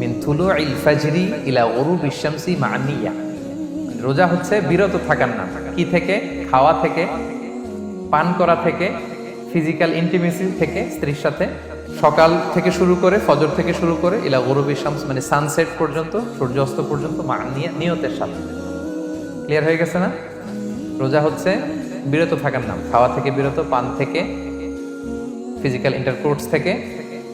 মিন তুলুইল ফাজরি ইলা গরুবি শামসি মানিয়া রোজা হচ্ছে বিরত থাকার নাম। কি থেকে? খাওয়া থেকে, পান করা থেকে ফিজিক্যাল ইন্টিমেসি থেকে, স্ত্রীর সাথে। সকাল থেকে শুরু করে, ফজর থেকে শুরু করে, ইলা গরুবি শামস মানে সানসেট পর্যন্ত, সূর্যাস্ত পর্যন্ত মানিয়া নিয়তের সাথে। ক্লিয়ার হয়ে গেছে না? রোজা হচ্ছে বিরত থাকার নাম। খাওয়া থেকে বিরত, পান থেকে ফিজিক্যাল ইন্টারকোর্স থেকে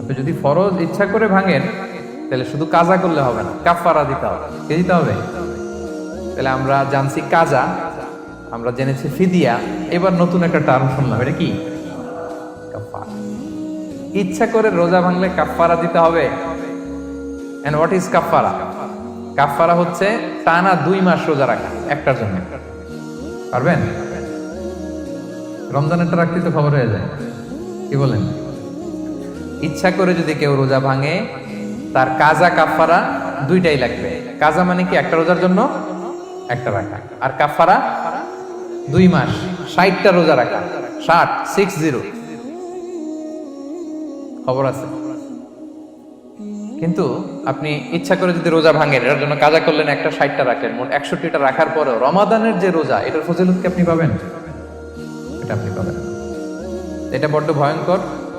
আপনি যদি ফরজ ইচ্ছা করে ভাঙেন, তাহলে শুধু কাজা করলে হবে না কাফারা দিতে হবে, কে দিতে হবে? তাহলে আমরা জানছি কাজা, আমরা জেনেছি ফিদিয়া, এবার নতুন একটা টার্ম শুনলাম, এটা কি? ইচ্ছা করে রোজা ভাঙলে কাফারা দিতে হবে। এন্ড হোয়াট ইজ কাফারা কাফারা হচ্ছে টানা দুই মাস রোজা রাখা, একটার জন্য। পারবেন? রমজানের রমজানেরটা রাখতে তো খবর হয়ে যায়। কি বলেন? ইচ্ছা করে যদি কেউ রোজা ভাঙে, তার কাজা কাফারা দুইটাই লাগবে। কাজা মানে কি? একটা রোজার জন্য, একটা রাখা। আর কাফারা দুই মাস, ষাটটা রোজা রাখা। ষাট সিক্স জিরো খবর আছে? কিন্তু আপনি ইচ্ছা করে যদি রোজা ভাঙেন, এটার জন্য কাজা করলেন, একটা ষাটটা রাখলেন, মোট একষট্টিটা রাখার পরেও রমাদানের যে রোজা, এটার ফজিলত কি আপনি পাবেন? এটা আপনি পাবেন। এটা বড্ড ভয়ঙ্কর।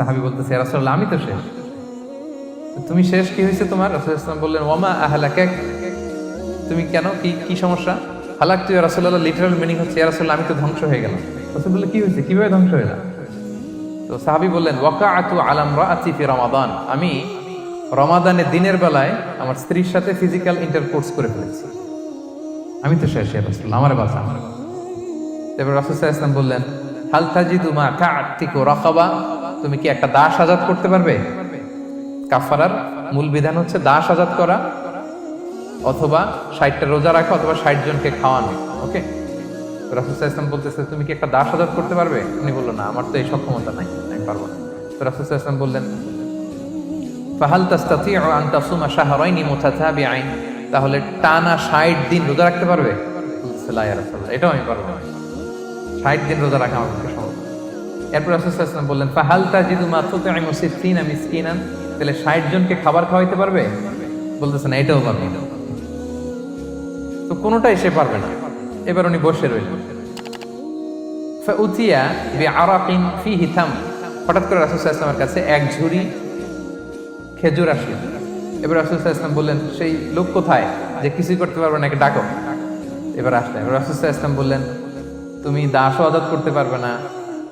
সাহাবি বলতেছে রাসূলুল্লাহ, আমি তো শেষ। তুমি শেষ কি হয়েছে তোমার? রাসূল ইসলাম বললেন, ওয়ামা আহলাকাক। তুমি কেন? কি কি সমস্যা? হালাক তুই রাসূলুল্লাহ লিটারাল মিনিং হচ্ছে রাসূলুল্লাহ, আমি তো ধ্বংস হয়ে গেলাম। রাসূল বললেন, কি হয়েছে? কীভাবে ধ্বংস হয়ে গেলাম তো সাহাবি বললেন ওয়াকা আতু আলাম রাআতি ফি রমাদান। আমি রমাদানের দিনের বেলায় আমার স্ত্রীর সাথে ফিজিক্যাল ইন্টারকোর্স করে ফেলেছি। আমি তো শেষ, ইয়া রাসূলুল্লাহ, আমারে বাঁচান। এবার রাসূল সাল্লাল্লাহু আলাইহি ওয়াসাল্লাম বললেন, হাল তাজিদু মা কা'তিকু রাকাবা? তুমি কি একটা দাস আজাদ করতে পারবে? কাফারার মূল বিধান হচ্ছে দাস আজাদ করা অথবা ষাটটা রোজা রাখা অথবা ষাট জনকে খাওয়ানো, ওকে? রাসুল ইসলাম বলতেছে, তুমি কি একটা দাস আজাদ করতে পারবে? উনি বলল, না, আমার তো এই সক্ষমতা নাই, আমি পারব না। তো রাসুল ইসলাম বললেন, ফাহাল তাস্তাতিউ আন তাসুমা শাহরাইনি মুতাতাবিআইন? তাহলে টানা 60 দিন রোজা রাখতে পারবে? এটাও আমি পারব না। 60 দিন রোজা রাখা আমার। এরপর রাসূল ওয়াসাল্লাম বললেন, ফাহাল তাজিদু মা তুতঈমু সিত্তিনা মিসকিনান? তাহলে 60 জনকে খাবার খাওয়াইতে পারবে? বলতেছে, না, এটাও পারবে তো কোনোটাই সে পারবে না। এবার উনি বসে রইলেন। ফাউতিয়া বিআরাকিন ফিহি থাম। হঠাৎ করে রাসূল কাছে এক ঝুড়ি খেজুর আসলো। এবার ইসলাম বললেন, সেই লোক কোথায় যে কিছুই করতে পারবে না, একে ডাকো? এবার আসলেন। এবার ইসলাম বললেন, তুমি দাসও আদাত করতে পারবে না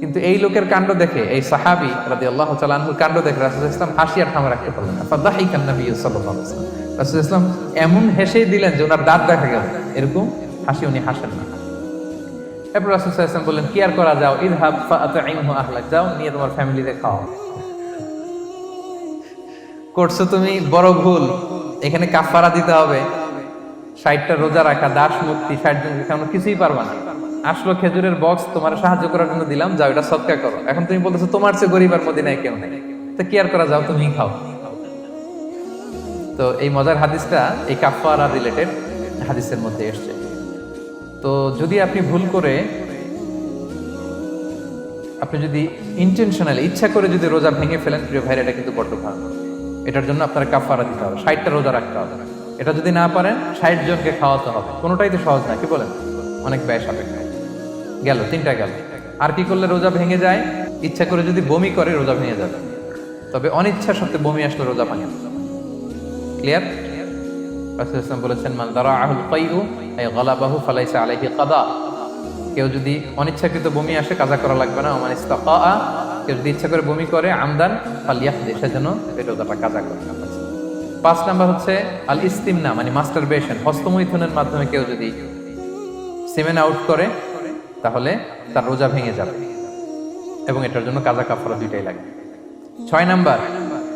কিন্তু এই লোকের কাণ্ড দেখে, এই সাহাবি রাদি আল্লাহ তালাহুর কাণ্ড দেখে রাসুল ইসলাম হাসি আর থামে রাখতে পারলেন সাল্লাহ রাসুল ইসলাম এমন হেসেই দিলেন যে ওনার দাঁত দেখা গেল। এরকম হাসি উনি হাসেন না। এরপর রাসুল ইসলাম বললেন, কি আর করা যাও? ঈদ হাব আহলাক। যাও, নিয়ে তোমার ফ্যামিলিতে খাও। করছ তুমি? বড় ভুল। এখানে কাফারা দিতে হবে। ষাটটা রোজা রাখা, দাস মুক্তি, ষাট খাওয়ানো কিছুই পারবা না। আসলো খেজুরের বক্স তোমার সাহায্য করার জন্য দিলাম, যাও, এটা সৎকার করো। এখন তুমি বলতেছো, তোমার চেয়ে গরিবার মদিনায় কেউ নেই। তো কি আর করা যাও, তুমি খাও। তো এই মজার হাদিসটা এই কাফারা রিলেটেড হাদিসের মধ্যে এসছে। তো যদি আপনি ভুল করে, আপনি যদি ইন্টেনশনালি ইচ্ছা করে যদি রোজা ভেঙে ফেলেন, প্রিয় ভাইরা, এটা কিন্তু বড্ড ভালো। এটার জন্য আপনার কাফারা দিতে হবে, ষাটটা রোজা রাখতে হবে। এটা যদি না পারেন, ষাট জনকে খাওয়াতে হবে। কোনোটাই তো সহজ না, কি বলেন? অনেক ব্যয় সাপেক্ষ। গেল, তিনটা গেল। আর কি করলে রোজা ভেঙে যায়? ইচ্ছা করে যদি বমি করে, রোজা ভেঙে যাবে। তবে অনিচ্ছা সত্ত্বে বমি আসলে রোজা ভাঙে ক্লিয়ার রাসূল ইসলাম বলেছেন, মান দারা আহুল কাইউ আই গালাবাহু, ফালাইসা আলাইহি কাদা। কেউ যদি অনিচ্ছাকৃত বমি আসে, কাজা করা লাগবে না। ওমান ইস্তাকা কেউ যদি ইচ্ছা করে বমি করে, আমদান, ফালিয়াহদি সেজন্য এই রোজাটা কাজা করে। পাঁচ নাম্বার হচ্ছে আল ইস্তিমনা মানে মাস্টারবেশন হস্তমৈথুনের মাধ্যমে কেউ যদি সিমেন আউট করে তাহলে তার রোজা ভেঙে যাবে। এবং এটার জন্য কাজা কাফারা দুইটাই লাগে। ছয় নাম্বার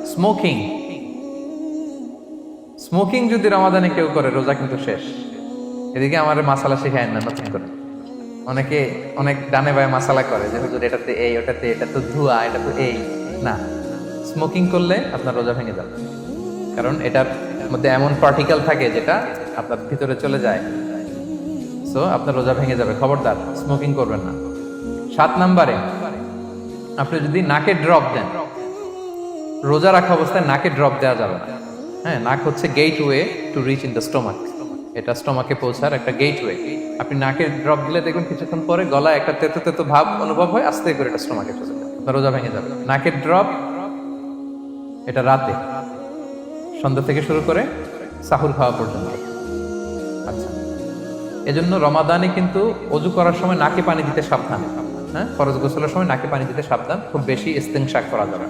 স্মোকিং স্মোকিং যদি রমাদানে কেউ করে, রোজা কিন্তু শেষ। এদিকে আমার মাসালা শেখায় না, নতুন করে। অনেকে, অনেক ডানে বায়ে মাসালা করে যে, হুজুর এটাতে এই, ওটাতে, এটা তো ধোঁয়া, এটা তো এই। না। স্মোকিং করলে আপনার রোজা ভেঙে যাবে। কারণ এটার মধ্যে এমন পার্টিকেল থাকে যেটা আপনার ভিতরে চলে যায়। সো আপনার রোজা ভেঙে যাবে। খবরদার স্মোকিং করবেন না। সাত নাম্বারে, আপনি যদি নাকে ড্রপ দেন, রোজা রাখা অবস্থায় নাকে ড্রপ দেওয়া যাবে না। হ্যাঁ নাক হচ্ছে gateway to reach in the stomach এটা স্টোমাকে পৌঁছার একটা গেট ওয়ে আপনি নাকে ড্রপ দিলে দেখবেন কিছুক্ষণ পরে গলায় একটা তেতো তেতো ভাব অনুভব হয়, আস্তে করে এটা স্টোমাকে চলে যাবে রোজা ভেঙে যাবে। নাকের ড্রপ এটা রাতে। সন্ধ্যা থেকে শুরু করে সাহুর খাওয়া পর্যন্ত। এজন্য রমাদানে কিন্তু অজু করার সময় নাকে পানি দিতে সাবধান। হ্যাঁ? খরচ গোসলের সময় নাকে পানি দিতে সাবধান। খুব বেশি ইস্তেংশাক করা যাবে